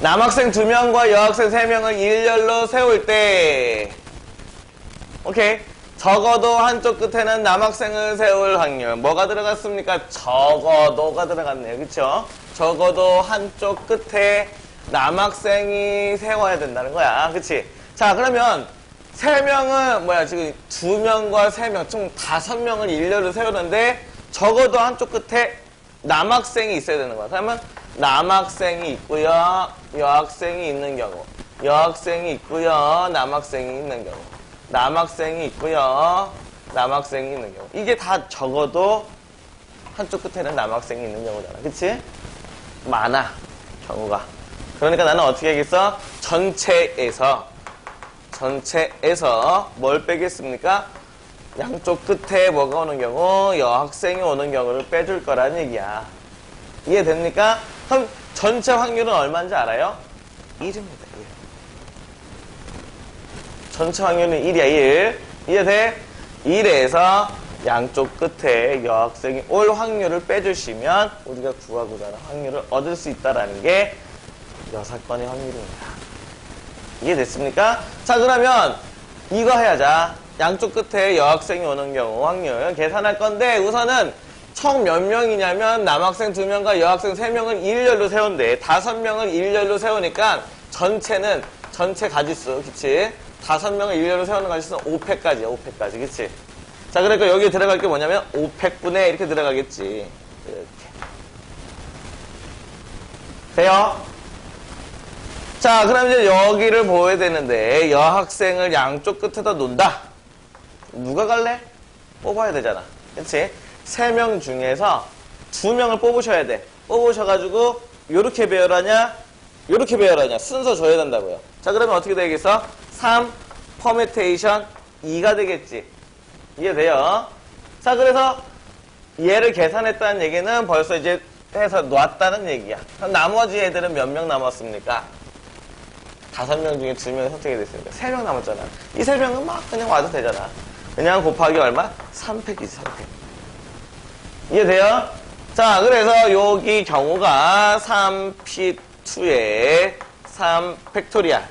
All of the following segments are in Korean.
남학생 2명과 여학생 3명을 일렬로 세울 때 오케이 적어도 한쪽 끝에는 남학생을 세울 확률 뭐가 들어갔습니까? 적어도가 들어갔네요 그쵸? 적어도 한쪽 끝에 남학생이 세워야 된다는 거야 그치? 자 그러면 세 명은 뭐야 지금 두 명과 세 명, 총 다섯 명을 일렬로 세우는데 적어도 한쪽 끝에 남학생이 있어야 되는 거야. 그러면 남학생이 있고요, 여학생이 있는 경우, 여학생이 있고요, 남학생이 있는 경우, 남학생이 있고요, 남학생이 있는 경우. 이게 다 적어도 한쪽 끝에는 남학생이 있는 경우잖아, 그치? 많아 경우가. 그러니까 나는 어떻게 하겠어? 전체에서 전체에서 뭘 빼겠습니까? 양쪽 끝에 뭐가 오는 경우 여학생이 오는 경우를 빼줄 거란 얘기야. 이해됩니까? 그럼 전체 확률은 얼마인지 알아요? 1입니다. 1. 전체 확률은 1이야. 1. 이해돼? 1에서 양쪽 끝에 여학생이 올 확률을 빼주시면 우리가 구하고자 하는 확률을 얻을 수 있다는 게 여사건의 확률입니다. 이해됐습니까? 자, 그러면 이거 해야자. 양쪽 끝에 여학생이 오는 경우 확률 계산할 건데 우선은 총 몇 명이냐면 남학생 2명과 여학생 3명을 일렬로 세운대. 5명을 일렬로 세우니까 전체는 전체 가지수, 그치? 5명을 일렬로 세우는 가지수는 5팩까지야, 5팩까지, 그치? 자, 그러니까 여기 들어갈 게 뭐냐면 5팩분에 이렇게 들어가겠지. 이렇게. 돼요? 자, 그럼 이제 여기를 보여야 되는데, 여학생을 양쪽 끝에다 놓는다. 누가 갈래? 뽑아야 되잖아. 그치? 세 명 중에서 두 명을 뽑으셔야 돼. 뽑으셔가지고, 요렇게 배열하냐, 요렇게 배열하냐, 순서 줘야 된다고요. 자, 그러면 어떻게 되겠어? 3, 퍼미테이션 2가 되겠지. 이해돼요? 자, 그래서 얘를 계산했다는 얘기는 벌써 이제 해서 놨다는 얘기야. 그럼 나머지 애들은 몇 명 남았습니까? 다섯 명 중에 두 명이 선택이 됐으니까 세 명 남았잖아. 이 세 명은 막 그냥 와도 되잖아. 그냥 곱하기 얼마? 3팩이지, 3팩. 이해돼요? 자, 그래서 여기 경우가 3P2에 3팩토리알.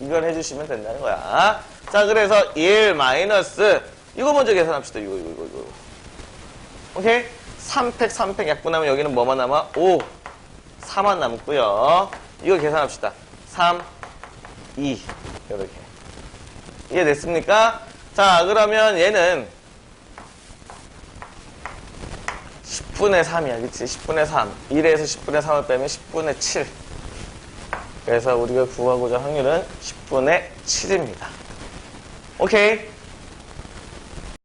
이걸 해주시면 된다는 거야. 자, 그래서 1 마이너스, 이거 먼저 계산합시다. 이거, 이거, 이거, 이거. 오케이? 3팩, 3팩 약분하면 여기는 뭐만 남아? 5, 4만 남고요. 이거 계산합시다. 3, 2 이렇게 이해됐습니까? 자 그러면 얘는 10분의 3이야 그치? 10분의 3 1에서 10분의 3을 빼면 10분의 7 그래서 우리가 구하고자 확률은 10분의 7입니다. 오케이